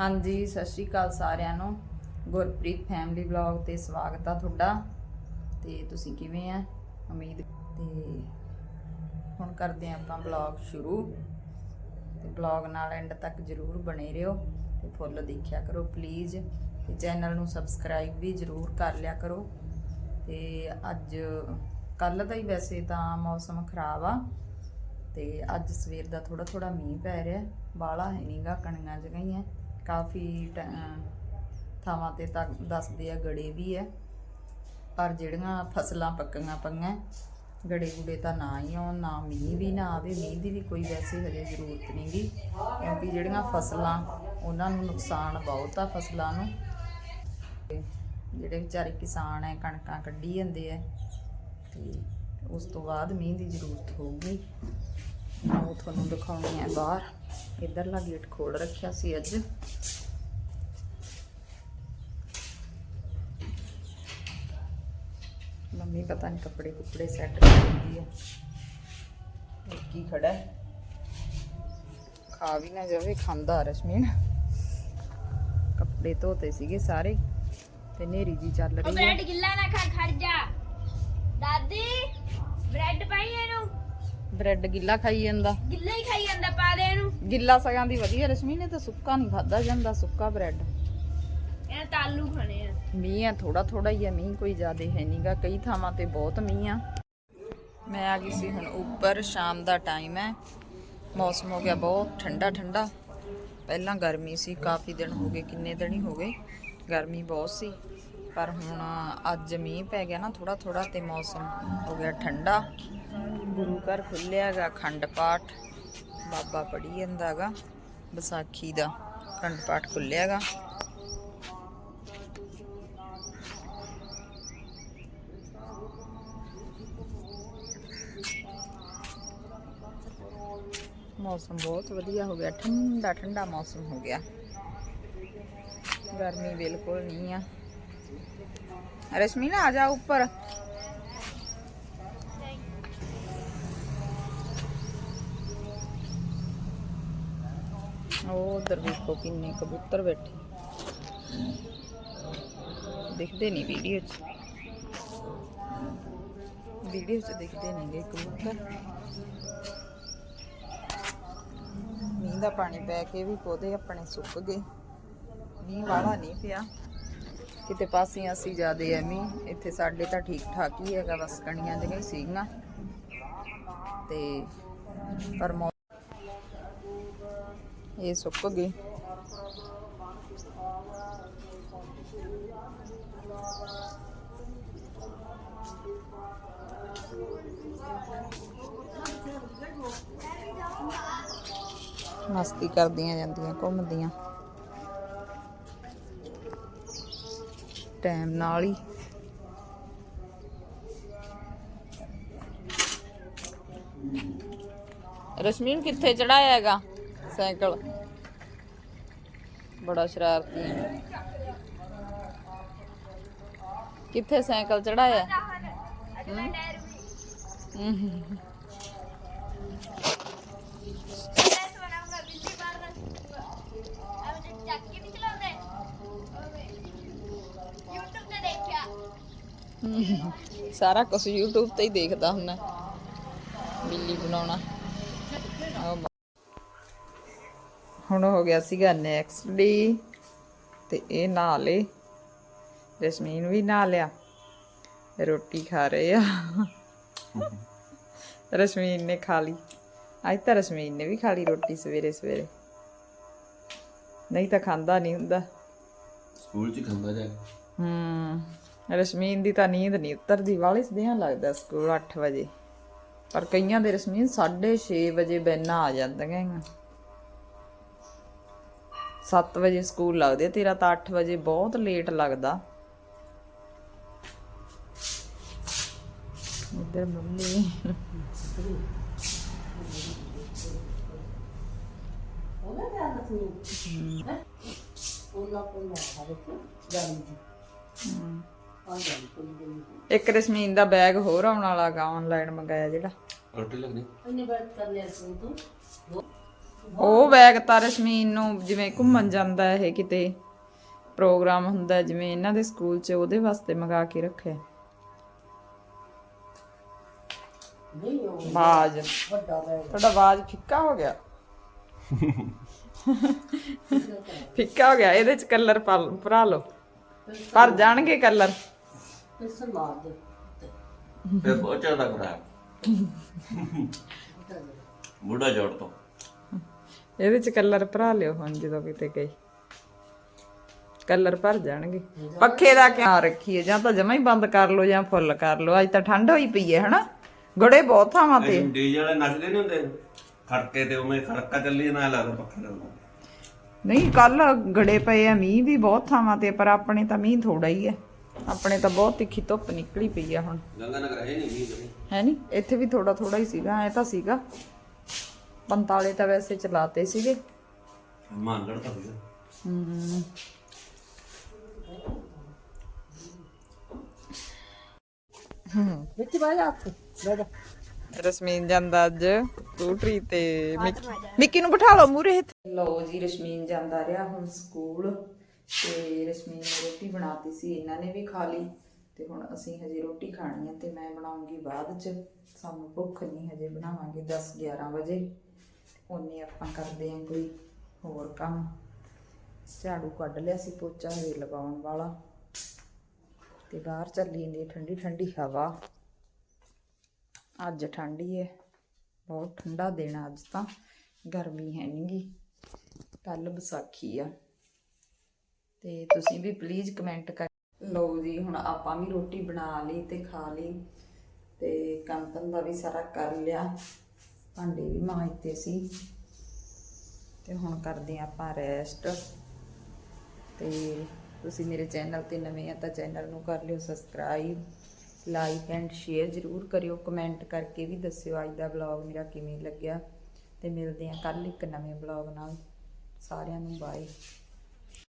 ਹਾਂਜੀ, ਸਤਿ ਸ਼੍ਰੀ ਅਕਾਲ ਸਾਰਿਆਂ ਨੂੰ। ਗੁਰਪ੍ਰੀਤ ਫੈਮਿਲੀ ਵਲੌਗ ਤੇ ਸਵਾਗਤ ਆ ਤੁਹਾਡਾ। ਤੇ ਤੁਸੀਂ ਕਿਵੇਂ ਆ? ਉਮੀਦ ਤੇ ਹੁਣ ਕਰਦੇ ਆ ਆਪਾਂ ਵਲੌਗ ਸ਼ੁਰੂ। ਤੇ ਵਲੌਗ ਨਾਲ ਐਂਡ ਤੱਕ ਜਰੂਰ ਬਣੇ ਰਹੋ ਤੇ ਫੁੱਲ ਦੇਖਿਆ ਕਰੋ ਪਲੀਜ਼ ਤੇ ਚੈਨਲ ਨੂੰ ਸਬਸਕ੍ਰਾਈਬ ਵੀ ਜਰੂਰ ਕਰ ਲਿਆ ਕਰੋ। ਤੇ ਅੱਜ ਕੱਲ ਦਾ ਹੀ ਵੈਸੇ ਤਾਂ ਮੌਸਮ ਖਰਾਬ ਆ। ਤੇ ਅੱਜ ਸਵੇਰ ਦਾ ਥੋੜਾ ਥੋੜਾ ਮੀਂਹ ਪੈ ਰਿਹਾ। ਬਾਲਾ ਹੈ ਨਹੀਂਗਾ ਕਣੀਆਂ ਜਗਾਈਆਂ। ਕਾਫੀ ਟ- ਥਾਵਾਂ ਤੇ ਤਾਂ ਦੱਸਦੇ ਆ ਗੜੇ ਵੀ ਹੈ ਪਰ ਜਿਹੜੀਆਂ ਫਸਲਾਂ ਪੱਕੀਆਂ ਪਈਆਂ, ਗੜੇ ਗੁੜੇ ਤਾਂ ਨਾ ਹੀ ਆਉਣ, ਨਾ ਮੀਂਹ ਵੀ ਨਾ ਆਵੇ। ਮੀਂਹ ਦੀ ਵੀ ਕੋਈ ਵੈਸੇ ਹਜੇ ਜ਼ਰੂਰਤ ਨਹੀਂਗੀ ਕਿਉਂਕਿ ਜਿਹੜੀਆਂ ਫਸਲਾਂ, ਉਹਨਾਂ ਨੂੰ ਨੁਕਸਾਨ ਬਹੁਤ ਆ ਫਸਲਾਂ ਨੂੰ। ਜਿਹੜੇ ਵਿਚਾਰੇ ਕਿਸਾਨ ਐ, ਕਣਕਾਂ ਕੱਢੀ ਜਾਂਦੇ ਐ, ਤੇ ਉਸ ਤੋਂ ਬਾਅਦ ਮੀਂਹ ਦੀ ਜ਼ਰੂਰਤ ਹੋਊਗੀ। ਉਹ ਤੁਹਾਨੂੰ ਦਿਖਾਉਣੀ ਹੈ ਬਾਹਰ। ਇਧਰਲਾ ਗੇਟ ਖੋਲ ਰੱਖਿਆ ਸੀ ਅੱਜ। ਮੰਮੀ ਪਤਾ ਨਹੀਂ ਕੱਪੜੇ ਕੁੱਪੜੇ ਸੈੱਟ ਕਰ ਹੈ। ਕੀ ਖੜਾ ਹੈ? ਖਾ ਵੀ ਨਾ ਜਾਵੇ, ਖਾਂਦਾ ਰਸ਼ਮੀਨ। ਕੱਪੜੇ ਧੋਤੇ ਸੀਗੇ ਸਾਰੇ, ਤੇ ਨੇਰੀ ਜੀ ਚੱਲ ਰਹੀ ਹੈ। ਬ੍ਰੈਡ ਗਿੱਲਾ ਨਾ ਖਾ ਖੜ ਜਾ ਦਾਦੀ ਬ੍ਰੈਡ ਪਾਈ ਇਹਨੂੰ ਬ੍ਰੈਡ ਗਿੱਲਾ ਖਾਈ ਜਾਂਦਾ। ਗਿੱਲਾ ਹੀ ਖਾਈ ਜਾਂਦਾ ਪਾ ਦੇ ਇਹਨੂੰ ਗਿੱਲਾ ਸਗਾਂ ਦੀ ਵਧੀਆ ਰਸ਼ਮੀ ਨੇ ਤਾਂ ਸੁੱਕਾ ਨਹੀਂ ਖਾਦਾ ਜਾਂਦਾ ਸੁੱਕਾ ਬ੍ਰੈਡ। ਇਹ ਤਾਲੂ ਖਾਣੇ ਆ। ਮੀਂਹ ਆ ਥੋੜਾ ਥੋੜਾ ਹੀ ਆ ਮੀਂਹ ਕੋਈ ਜ਼ਿਆਦਾ ਹੈ ਨਹੀਂਗਾ ਕਈ ਥਾਵਾਂ ਤੇ ਬਹੁਤ ਮੀਂਹ ਆ। ਮੈਂ ਆ ਗਈ ਸੀ ਹੁਣ ਉੱਪਰ ਸ਼ਾਮ ਦਾ ਟਾਈਮ ਹੈ। ਮੌਸਮ ਹੋ ਗਿਆ ਬਹੁਤ ਠੰਡਾ ਠੰਡਾ ਪਹਿਲਾਂ ਗਰਮੀ ਸੀ ਕਾਫੀ ਦਿਨ ਹੋ ਗਏ ਕਿੰਨੇ ਦਿਨ ਹੀ ਹੋ ਗਏ। ਗਰਮੀ ਬਹੁਤ ਸੀ। ਪਰ ਹੁਣ ਅੱਜ ਮੀਂਹ ਪੈ ਗਿਆ ਨਾ ਥੋੜਾ ਥੋੜਾ ਤੇ ਮੌਸਮ ਹੋ ਗਿਆ ਠੰਡਾ। ਗੁਰੂ ਘਰ ਖੁੱਲਿਆਗਾ ਅਖੰਡ ਪਾਠ, ਬਾਬਾ ਪੜੀ ਜਾਂਦਾਗਾ ਵਿਸਾਖੀ ਦਾ ਅਖੰਡ ਪਾਠ ਖੁੱਲਿਆਗਾ ਮੌਸਮ ਬਹੁਤ ਵਧੀਆ ਹੋ ਗਿਆ, ਠੰਡਾ ਠੰਡਾ ਮੌਸਮ ਹੋ ਗਿਆ। ਗਰਮੀ ਬਿਲਕੁਲ ਨਹੀਂ ਆ। ਰਸ਼ਮੀ ਨਾ ਆ ਜਾ ਉੱਪਰ। ਉਹ ਉਧਰ ਵੇਖੋ ਕਿੰਨੇ ਕਬੂਤਰ ਬੈਠੇ। ਦਿਖਦੇ ਨਹੀਂ ਵੀਡੀਓ 'ਚ। ਵੀਡੀਓ 'ਚ ਦਿਖਦੇ ਨਹੀਂ ਕਬੂਤਰ। ਮੀਂਹ ਦਾ ਪਾਣੀ ਪੈ ਕੇ ਵੀ ਪੌਦੇ ਆਪਣੇ ਸੁੱਕ ਗਏ। ਮੀਂਹ ਵਾਲਾ ਨਹੀਂ ਪਿਆ। ਕਿਤੇ ਪਾਸੇ ਅਸੀਂ ਜ਼ਿਆਦੇ ਐ ਮੀਂਹ ਇੱਥੇ ਸਾਡੇ ਤਾਂ ਠੀਕ ਠਾਕ ਹੀ ਹੈਗਾ ਬਸ ਕਣੀਆਂ ਜਿਹੀਆਂ ਸੀਗੀਆਂ। ਤੇ ਪਰ ਮੌ- ਇਹ ਸੁੱਕ ਗਏ ਮਸਤੀ ਕਰਦੀਆਂ ਜਾਂਦੀਆਂ ਘੁੰਮਦੀਆਂ ਟਾਈਮ ਨਾਲ ਹੀ ਰਸ਼ਮੀਨ ਕਿੱਥੇ ਚੜਾਇਆ ਹੈਗਾ ਸਾਈਕਲ ਬੜਾ ਸ਼ਰਾਰਤੀ ਹੈ। ਕਿੱਥੇ ਸਾਈਕਲ ਚੜਾਇਆ? YouTube ਸਾਰਾ ਕੁਝ YouTube ਤੇ ਹੀ ਦੇਖਦਾ ਹੁੰਦਾ। ਬਿੱਲੀ ਬਣਾਉਣਾ। ਹੁਣ ਹੋ ਗਿਆ ਸੀਗਾ ਨੈਕਸਟ ਡੇ ਤੇ ਇਹ ਨਹਾ ਲੇ ਜਸਮੀਨ ਵੀ ਨਹਾ ਲਿਆ ਰੋਟੀ ਖਾ ਰਹੇ ਆ। ਰਸ਼ਮੀਨ ਨੇ ਖਾ ਲਈ। ਅੱਜ ਤਾਂ ਰਸ਼ਮੀਨ ਨੇ ਵੀ ਖਾ ਲਈ ਰੋਟੀ ਸਵੇਰੇ ਸਵੇਰੇ। ਨਹੀਂ ਤਾਂ ਖਾਂਦਾ ਨਹੀਂ ਹੁੰਦਾ। ਸਕੂਲ ਚ ਖਾਂਦਾ ਜਾ। ਹੂੰ ਰਸ਼ਮੀਨ ਦੀ ਤਾਂ ਨੀਂਦ ਨਹੀਂ ਉਤਰਦੀ। ਵਾਲੀ ਸਦਿਆਂ ਲੱਗਦਾ ਸਕੂਲ 8 ਵਜੇ। ਪਰ ਕਈਆਂ ਦੇ ਰਸ਼ਮੀਨ 6:30 ਵਜੇ ਬੈਨਾਂ ਆ ਜਾਂਦੀਆਂ ਹੈਗੀਆਂ। 7 ਵਜੇ ਸਕੂਲ ਲੱਗਦੇ ਆ, ਤੇਰਾ ਤਾਂ 8 ਵਜੇ ਬਹੁਤ ਲੇਟ ਲੱਗਦਾ। ਇੱਧਰ ਮੰਮੀ। ਇੱਕ ਰਸ਼ਮੀਨ ਦਾ ਬੈਗ ਹੋਰ ਆਉਣ ਵਾਲਾ ਗਾ ਆਨਲਾਈਨ ਮੰਗਾਇਆ ਜਿਹੜਾ। ਰੋਟੀ ਲੱਗਣੀ। ਉਹ ਬੈਗ ਤਾਂ ਰਸ਼ਮੀਨ ਨੂੰ ਜਿਵੇਂ ਘੁੰਮਣ ਜਾਂਦਾ ਇਹ ਕਿਤੇ ਪ੍ਰੋਗਰਾਮ ਹੁੰਦਾ ਜਿਵੇਂ ਇਹਨਾਂ ਦੇ ਸਕੂਲ 'ਚ ਉਹਦੇ ਵਾਸਤੇ ਮੰਗਾ ਕੇ ਰੱਖਿਆ। ਬਾਜ। ਤੁਹਾਡਾ ਬਾਜ ਫਿੱਕਾ ਹੋ ਗਿਆ। ਫਿੱਕਾ ਹੋ ਗਿਆ, ਇਹਦੇ 'ਚ ਕਲਰ ਭਰਾ ਲਓ। ਭਰ ਜਾਣਗੇ ਕਲਰ। ਫਿਰ ਬਹੁਤ ਜ਼ਿਆਦਾ ਖਰਾਬ। ਬੁੱਢਾ ਜੋੜ ਤੋਂ। ਇਹਦੇ 'ਚ ਕਲਰ ਭਰਾ ਲਿਓ ਹੁਣ ਜਦੋਂ ਕਿਤੇ ਗਏ। ਕਲਰ ਭਰ ਜਾਣਗੇ। ਪੱਖੇ ਦਾ ਕਿਆ ਰੱਖੀਏ ਜਾਂ ਤਾਂ ਜਮਾ ਹੀ ਬੰਦ ਕਰ ਲਓ ਜਾਂ ਫੁੱਲ ਕਰ ਲਓ। ਅੱਜ ਤਾਂ ਠੰਡ ਹੋਈ ਪਈ ਹੈ ਹਨਾ? ਗੜੇ ਬਹੁਤ ਥਾਵਾਂ ਤੇ ਡੀਜੇ ਵਾਲੇ ਨੱਚਦੇ ਨਹੀਂ ਹੁੰਦੇ। ਖੜਕੇ ਤੇ ਉਵੇਂ ਖੜਕਾ ਚੱਲੀ ਨਾ ਲੱਗਦਾ ਪੱਖੇ ਦਾ ਨਹੀਂ ਕੱਲ ਗੜੇ ਪਏ ਆ ਮੀਂਹ ਵੀ ਬਹੁਤ ਥਾਵਾਂ ਤੇ ਪਰ ਆਪਣੇ ਤਾਂ ਮੀਂਹ ਥੋੜਾ ਹੀ ਹੈ ਆਪਣੇ ਤਾਂ ਬਹੁਤ ਤਿੱਖੀ ਧੁੱਪ ਨਿਕਲੀ ਪਈ ਆ ਹੁਣ। ਗੰਗਾ ਨਗਰ ਹੈ ਨਹੀਂ ਨਹੀਂ ਹੈ ਨਹੀਂ ਇੱਥੇ ਵੀ ਥੋੜਾ ਥੋੜਾ ਹੀ ਸੀਗਾ ਐ ਤਾਂ ਸੀਗਾ। 45 ਤਾਂ ਵੈਸੇ ਚਲਾਤੇ ਸੀਗੇ। ਮਾਨਗੜ ਤਾਂ ਹੋਇਆ ਹਮ ਵਿੱਚ ਬਹਿ ਜਾ ਉੱਥੇ ਬਹਿ ਜਾ। ਰਸ਼ਮੀਨ ਜਾਂਦਾ ਅੱਜ ਸਕੂਟਰੀ ਤੇ ਮਿੱਕੀ ਮਿੱਕੀ ਨੂੰ ਬਿਠਾ ਲਓ ਮੂਰੇ ਲਓ ਜੀ ਰਸ਼ਮੀਨ ਜਾਂਦਾ ਰਿਹਾ ਹੁਣ ਸਕੂਲ ਤੇ ਰਸ਼ਮੀਨ ਨੇ ਰੋਟੀ ਬਣਾਤੀ ਸੀ ਇਹਨਾਂ ਨੇ ਵੀ ਖਾ ਲਈ ਤੇ ਹੁਣ ਅਸੀਂ ਹਜੇ ਰੋਟੀ ਖਾਣੀ ਹੈ ਤੇ ਮੈਂ ਬਣਾਉਂਗੀ ਬਾਅਦ ਚ। ਸਾਨੂੰ ਭੁੱਖ ਨਹੀਂ ਹਜੇ ਬਣਾਵਾਂਗੇ 10 11 ਵਜੇ। ਉਹਨੇ ਆਪਾਂ ਕਰਦੇ ਆਂ ਕੋਈ ਹੋਰ ਕੰਮ। ਝਾੜੂ ਕੱਢ ਲਿਆ ਸੀ ਪੋਚਾ, ਹਜੇ ਲਗਾਉਣ ਵਾਲਾ। ਤੇ ਬਾਹਰ ਚੱਲੀ ਜਾਂਦੀ ਠੰਡੀ ਠੰਡੀ ਹਵਾ। ਅੱਜ ਠੰਡੀ ਹੈ ਬਹੁਤ ਠੰਡਾ ਦਿਨ ਅੱਜ ਤਾਂ। ਗਰਮੀ ਹੈ ਨਹੀਂਗੀ ਕੱਲ ਵਿਸਾਖੀ ਆ। ਤੇ ਤੁਸੀਂ ਵੀ ਪਲੀਜ਼ ਕਮੈਂਟ ਕਰ ਲਓ ਜੀ, ਹੁਣ ਆਪਾਂ ਵੀ ਰੋਟੀ ਬਣਾ ਲਈ ਤੇ ਖਾ ਲਈ। ਤੇ ਕੰਮ ਧੰਦਾ ਵੀ ਸਾਰਾ ਕਰ ਲਿਆ। ਭਾਂਡੇ ਵੀ ਮਾਂਜਤੇ ਸੀ। ਤੇ ਹੁਣ ਕਰਦੇ ਹਾਂ ਆਪਾਂ ਰੈਸਟ ਤੇ ਤੁਸੀਂ ਮੇਰੇ ਚੈਨਲ ਤੇ ਨਵੇਂ ਆ ਤਾਂ ਚੈਨਲ ਨੂੰ ਕਰ ਲਿਓ ਸਬਸਕ੍ਰਾਈਬ ਲਾਈਕ ਐਂਡ ਸ਼ੇਅਰ ਜ਼ਰੂਰ ਕਰਿਓ। ਕਮੈਂਟ ਕਰਕੇ ਵੀ ਦੱਸਿਓ ਅੱਜ ਦਾ ਵਲੌਗ ਮੇਰਾ ਕਿਵੇਂ ਲੱਗਿਆ। ਤੇ ਮਿਲਦੇ ਹਾਂ ਕੱਲ ਇੱਕ ਨਵੇਂ ਵਲੌਗ ਨਾਲ। ਸਾਰਿਆਂ ਨੂੰ ਬਾਏ